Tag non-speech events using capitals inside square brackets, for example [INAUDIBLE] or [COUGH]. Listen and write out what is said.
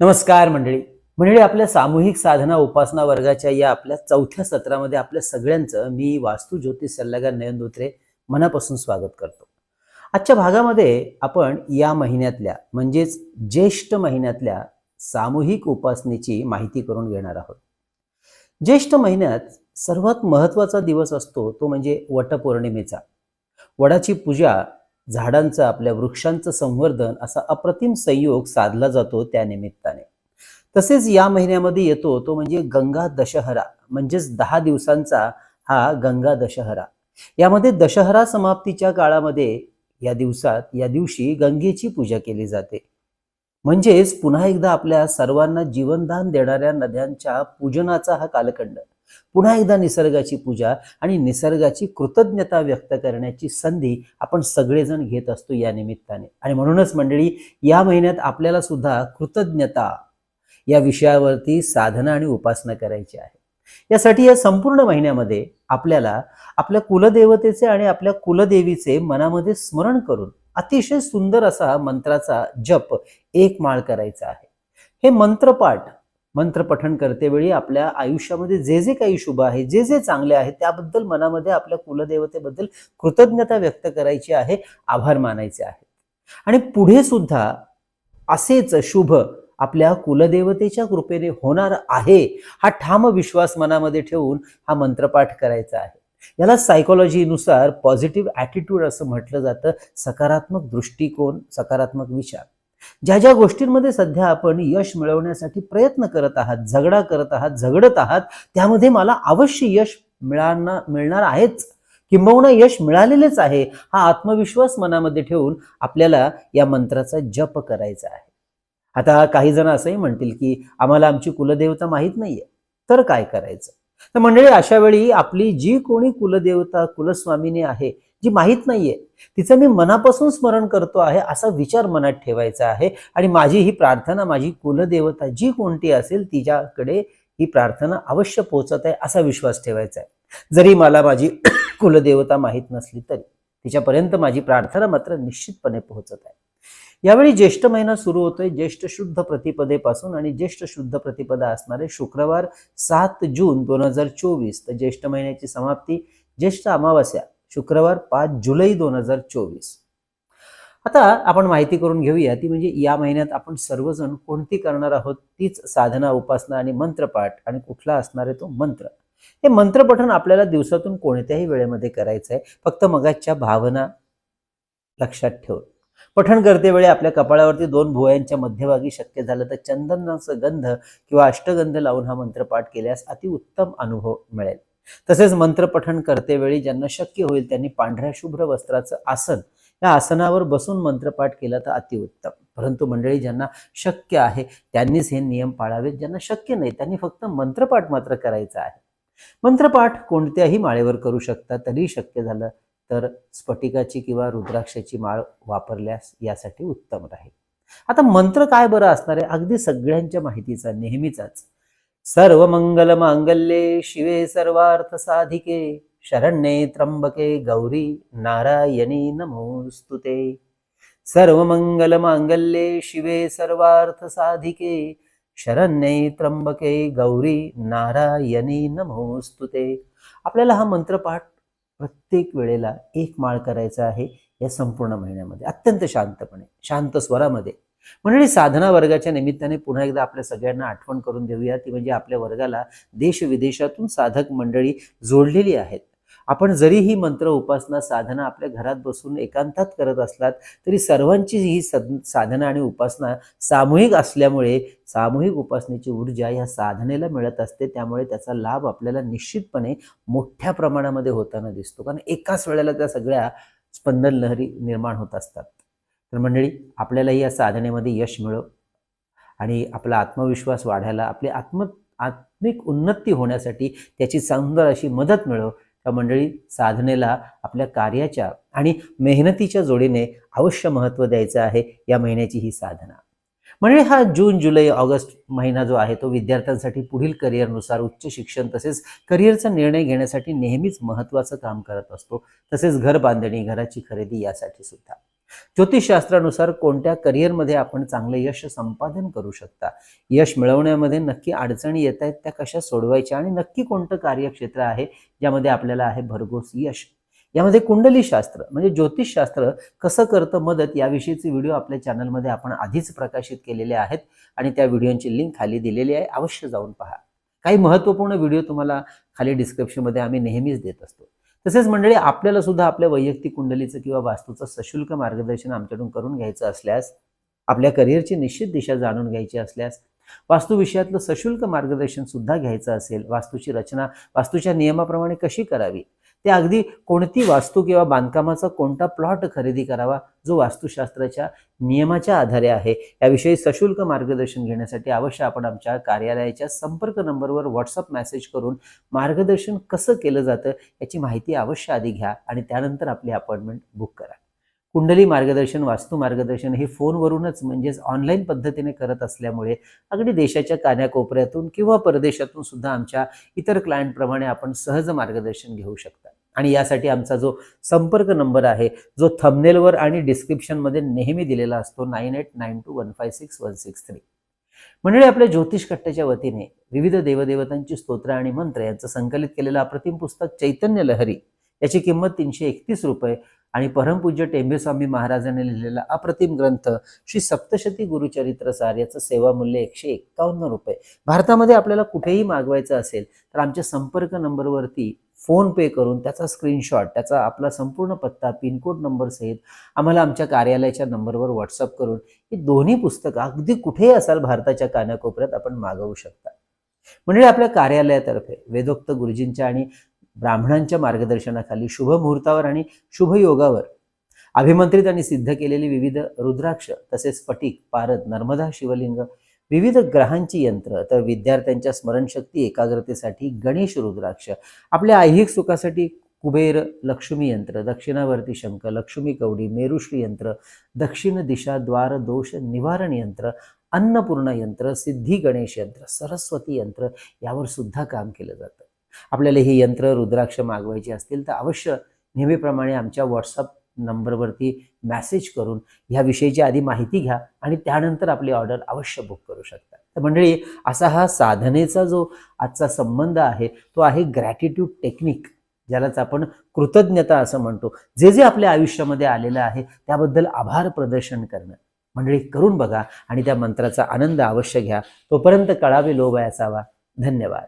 नमस्कार मंडळी. मंडळी आपल्या सामूहिक साधना उपासना वर्गाच्या या आपल्या चौथ्या सत्रामध्ये आपल्या सगळ्यांचं मी वास्तू ज्योतिष सल्लागार नयन धोत्रे मनापासून स्वागत करतो. आजच्या भागामध्ये आपण या महिन्यातल्या म्हणजेच ज्येष्ठ महिन्यातल्या सामूहिक उपासनेची माहिती करून घेणार आहोत. ज्येष्ठ महिन्यात सर्वात महत्त्वाचा दिवस असतो तो म्हणजे वटपौर्णिमेचा. वडाची पूजा झाडांचं आपल्या वृक्षांचं संवर्धन असा अप्रतिम संयोग साधला जातो त्या निमित्ताने. तसेच या महिन्यामध्ये येतो तो म्हणजे गंगा दशहरा म्हणजेच दहा दिवसांचा हा गंगा दशहरा. यामध्ये दशहरा समाप्तीच्या काळामध्ये या दिवसात या दिवशी गंगेची पूजा केली जाते. म्हणजेच पुन्हा एकदा आपल्या सर्वांना जीवनदान देणाऱ्या नद्यांच्या पूजनाचा हा कालखंड. पुन्हा एकदा निसर्गाची पूजा आणि निसर्गाची कृतज्ञता व्यक्त करण्याची संधी आपण सगळेजण घेत असतो या निमित्ताने. आणि म्हणूनच मंडळी या महिन्यात आपल्याला सुद्धा कृतज्ञता या विषयावरती साधना आणि उपासना करायची आहे. यासाठी या संपूर्ण महिन्यामध्ये आपल्याला आपल्या कुलदेवतेचे आणि आपल्या कुलदेवीचे मनामध्ये स्मरण करून अतिशय सुंदर असा मंत्राचा जप एक माळ करायचा आहे. हे मंत्रपाठ मंत्र पठण करतेवेळी आपल्या आयुष्यामध्ये जे जे काही शुभ आहे जे जे चांगले आहे त्याबद्दल मनामध्ये आपल्या कुलदेवतेबद्दल कृतज्ञता व्यक्त करायची आहे आभार मानायचे आहे आणि पुढे सुद्धा असेच शुभ आपल्या कुलदेवतेच्या कृपेने होणार आहे हा ठाम विश्वास मनामध्ये ठेवून हा मंत्रपाठ करायचा आहे. याला सायकोलॉजीनुसार पॉझिटिव्ह ॲटिट्यूड असं म्हटलं जातं सकारात्मक दृष्टिकोन सकारात्मक विचार. ज्या ज्या गोष्टींमध्ये सध्या आपण यश मिळवण्यासाठी प्रयत्न करत आहात झगडा करत आहात झगडत आहात त्यामध्ये मला अवश्य यश मिळणार मिळणार आहेच. किंबहुना यश मिळालेलेच आहे हा आत्मविश्वास मनामध्ये ठेवून आपल्याला या मंत्राचा जप करायचा आहे. आता काही जण असंही म्हणतील की आम्हाला आमची कुलदेवता माहीत नाहीये तर काय करायचं? तर मंडळी अशा वेळी आपली जी कोणी कुलदेवता कुलस्वामिनी आहे जी माहीत नाहीये तिचं मी मनापासून स्मरण करतो आहे असा विचार मनात ठेवायचा आहे. आणि माझी ही प्रार्थना माझी कुलदेवता जी कोणती असेल तिच्याकडे ही प्रार्थना अवश्य पोहोचत आहे असा विश्वास ठेवायचा आहे. जरी मला माझी [COUGHS] कुलदेवता माहीत नसली तरी तिच्यापर्यंत माझी प्रार्थना मात्र निश्चितपणे पोहोचत आहे. यावेळी ज्येष्ठ महिना सुरू होतोय ज्येष्ठ शुद्ध प्रतिपदेपासून आणि ज्येष्ठ शुद्ध प्रतिपदा असणारे शुक्रवार सात जून दोन हजार चोवीस तर ज्येष्ठ महिन्याची समाप्ती ज्येष्ठ अमावस्या शुक्रवार पाच जुलै दोन हजार चोवीस. आता आपण माहिती करून घेऊया ती म्हणजे या महिन्यात आपण सर्वजण कोणती करणार आहोत तीच साधना उपासना आणि मंत्रपाठ आणि कुठला असणार आहे तो मंत्र. हे मंत्रपठण आपल्याला दिवसातून कोणत्याही वेळेमध्ये करायचं आहे फक्त मगाच्या भावना लक्षात ठेवून. पठण करते वेळी आपल्या कपाळावरती दोन भुवयांच्या मध्यभागी शक्य झालं तर चंदनाचं गंध किंवा अष्टगंध लावून हा मंत्रपाठ केल्यास अतिउत्तम अनुभव मिळेल. तसेच मंत्रपठण करतेवेळी ज्यांना शक्य होईल त्यांनी पांढऱ्या शुभ्र वस्त्राचं आसन या आसनावर बसून मंत्रपाठ केला तर अतिउत्तम. परंतु मंडळी ज्यांना शक्य आहे त्यांनीच हे नियम पाळावेत. ज्यांना शक्य नाही त्यांनी फक्त मंत्रपाठ मात्र करायचा आहे. मंत्रपाठ कोणत्याही माळेवर करू शकता तरी शक्य झालं तर स्फटिकाची किंवा रुद्राक्षाची माळ वापरल्यास यासाठी उत्तम राहील. आता मंत्र काय बरं असणार आहे? अगदी सगळ्यांच्या माहितीचा नेहमीचाच. सर्व मंगल मांगल्ये शिवे सर्वार्थ साधिके शरण्ये त्र्यंबके गौरी नारायणी नमोस्तुते सर्व मंगल मांगल्ये शिवे सर्वार्थ साधिके शरण्ये त्र्यंबके गौरी नारायणी नमोस्तुते आपल्याला हा मंत्रपाठ प्रत्येक वेळेला एक माळ करायचा आहे या संपूर्ण महिन्यामध्ये अत्यंत शांतपणे शांत स्वरामध्ये. मंडळी साधना वर्गाच्या निमित्ताने पुन्हा एकदा आपल्या सगळ्यांना आठवण करून देऊया. ती म्हणजे आपल्या वर्गाला देश विदेशातून साधक मंडळी जोडलेली आहेत. आपण जरी ही मंत्र उपासना साधना आपल्या घरात बसून एकांतात करत असलात तरी सर्वांची ही सद साधना आणि उपासना सामूहिक असल्यामुळे सामूहिक उपासनेची ऊर्जा या साधनेला मिळत असते. त्यामुळे त्याचा लाभ आपल्याला निश्चितपणे मोठ्या प्रमाणामध्ये होताना दिसतो. कारण एकाच वेळेला त्या सगळ्या स्पंदन लहरी निर्माण होत असतात. तर मंडळी आपल्यालाही या साधनेमध्ये यश मिळो आणि आपला आत्मविश्वास वाढायला आपली आत्म आत्मिक उन्नती होण्यासाठी त्याची सुंदर अशी मदत मिळो. त्या मंडळी साधनेला आपल्या कार्याच्या आणि मेहनतीच्या जोडीने अवश्य महत्त्व द्यायचं आहे या महिन्याची ही साधना. म्हणजे हा जून जुलै ऑगस्ट महिना जो आहे तो विद्यार्थ्यांसाठी पुढील करिअरनुसार उच्च शिक्षण तसेच करिअरचा निर्णय घेण्यासाठी नेहमीच महत्त्वाचं काम करत असतो. तसेच घर बांधणी घराची खरेदी यासाठी सुद्धा. ज्योतिषशास्त्रानुसार कोणत्या करिअरमध्ये आपण चांगले यश संपादन करू शकता? यश मिळवण्यामध्ये नक्की अडचणी येत आहेत त्या कशा सोडवायच्या आणि नक्की कोणतं कार्यक्षेत्र आहे ज्यामध्ये आपल्याला आहे भरघोस यश? यामध्ये कुंडली शास्त्र म्हणजे ज्योतिषशास्त्र कसं करतं मदत याविषयीचे व्हिडिओ आपल्या चॅनलमध्ये आपण आधीच प्रकाशित केलेले आहेत आणि त्या व्हिडिओची लिंक खाली दिलेली आहे अवश्य जाऊन पहा. काही महत्त्वपूर्ण व्हिडिओ तुम्हाला खाली डिस्क्रिप्शनमध्ये आम्ही नेहमीच देत असतो. तसेच मंडळी आपल्याला सुद्धा आपल्या वैयक्तिक कुंडलीचं किंवा वास्तूचं सशुल्क मार्गदर्शन आमच्याकडून करून घ्यायचं असल्यास आपल्या करिअरची निश्चित दिशा जाणून घ्यायची असल्यास वास्तू विषयातलं सशुल्क मार्गदर्शन सुद्धा घ्यायचं असेल वास्तूची रचना वास्तूच्या नियमाप्रमाणे कशी करावी ते अगदी कोणती वास्तू किंवा बांधकामाचा कोणता प्लॉट खरेदी करावा जो वास्तुशास्त्राच्या नियमाच्या आधारे आहे याविषयी सशुल्क मार्गदर्शन घेण्यासाठी अवश्य आपण आमच्या कार्यालयाच्या संपर्क नंबरवर व्हॉट्सअप मेसेज करून मार्गदर्शन कसं केलं जातं याची माहिती अवश्य आधी घ्या आणि त्यानंतर आपली अपॉइंटमेंट बुक करा. कुंडली मार्गदर्शन वास्तू मार्गदर्शन हे फोनवरूनच म्हणजेच ऑनलाईन पद्धतीने करत असल्यामुळे अगदी देशाच्या कान्याकोपऱ्यातून किंवा परदेशातून सुद्धा आमच्या इतर क्लायंटप्रमाणे आपण सहज मार्गदर्शन घेऊ शकता. आणि यासाठी आमचा जो संपर्क नंबर आहे जो थंबनेलवर आणि डिस्क्रिप्शनमध्ये नेहमी दिलेला असतो nine eight nine two one five six one six three मंडळी आपल्या ज्योतिष कट्ट्याच्या वतीने विविध देवदेवतांची स्तोत्र आणि मंत्र यांचं संकलित केलेलं अप्रतिम पुस्तक चैतन्य लहरी याची किंमत तीनशे एकतीस रुपये आणि परमपूज्य टेंभेस्वामी महाराजांनी लिहिलेला अप्रतिम ग्रंथ श्री सप्तशती गुरुचरित्र सार याचं सेवा मूल्य एकशे एक्कावन्न रुपये. भारतामध्ये आपल्याला कुठेही मागवायचं असेल तर आमच्या संपर्क नंबरवरती फोन पे करून त्याचा स्क्रीनशॉट त्याचा आपला संपूर्ण पत्ता पिनकोड नंबर सहित आम्हाला आमच्या कार्यालयाच्या नंबरवर व्हॉट्सअप करून ही दोन्ही पुस्तकं अगदी कुठेही असाल भारताच्या कानाकोपऱ्यात आपण मागवू शकता. म्हणजे आपल्या कार्यालयातर्फे वेदोक्त गुरुजींच्या आणि ब्राह्मणांच्या मार्गदर्शनाखाली शुभ मुहूर्तावर आणि शुभ योगावर अभिमंत्रित आणि सिद्ध केलेली विविध रुद्राक्ष तसेच स्फटिक पारद नर्मदा शिवलिंग विविध ग्रहांची यंत्र तर विद्यार्थ्यांच्या स्मरणशक्ती एकाग्रतेसाठी गणेश रुद्राक्ष आपल्या ऐहिक सुखासाठी कुबेर लक्ष्मी यंत्र दक्षिणावर्ती शंख लक्ष्मी कवडी मेरुश्री यंत्र दक्षिण दिशा द्वार दोष निवारण यंत्र अन्नपूर्णा यंत्र सिद्धी गणेश यंत्र सरस्वती यंत्र यावर सुद्धा काम केलं जातं. आपल्याला ही यंत्र रुद्राक्ष मागवायची असतील तर अवश्य नेहमीप्रमाणे आमच्या व्हॉट्सअप नंबरवरती मॅसेज करून ह्याविषयीची आधी माहिती घ्या आणि त्यानंतर आपली ऑर्डर अवश्य बुक करू शकता. तर मंडळी असा हा साधनेचा जो आजचा संबंध आहे तो आहे ग्रॅटिट्यूड टेक्निक ज्यालाच आपण कृतज्ञता असं म्हणतो. जे जे आपल्या आयुष्यामध्ये आलेलं आहे त्याबद्दल आभार प्रदर्शन करणं. मंडळी करून बघा आणि त्या मंत्राचा आनंद अवश्य घ्या. तोपर्यंत कळावे लोभ असावा धन्यवाद.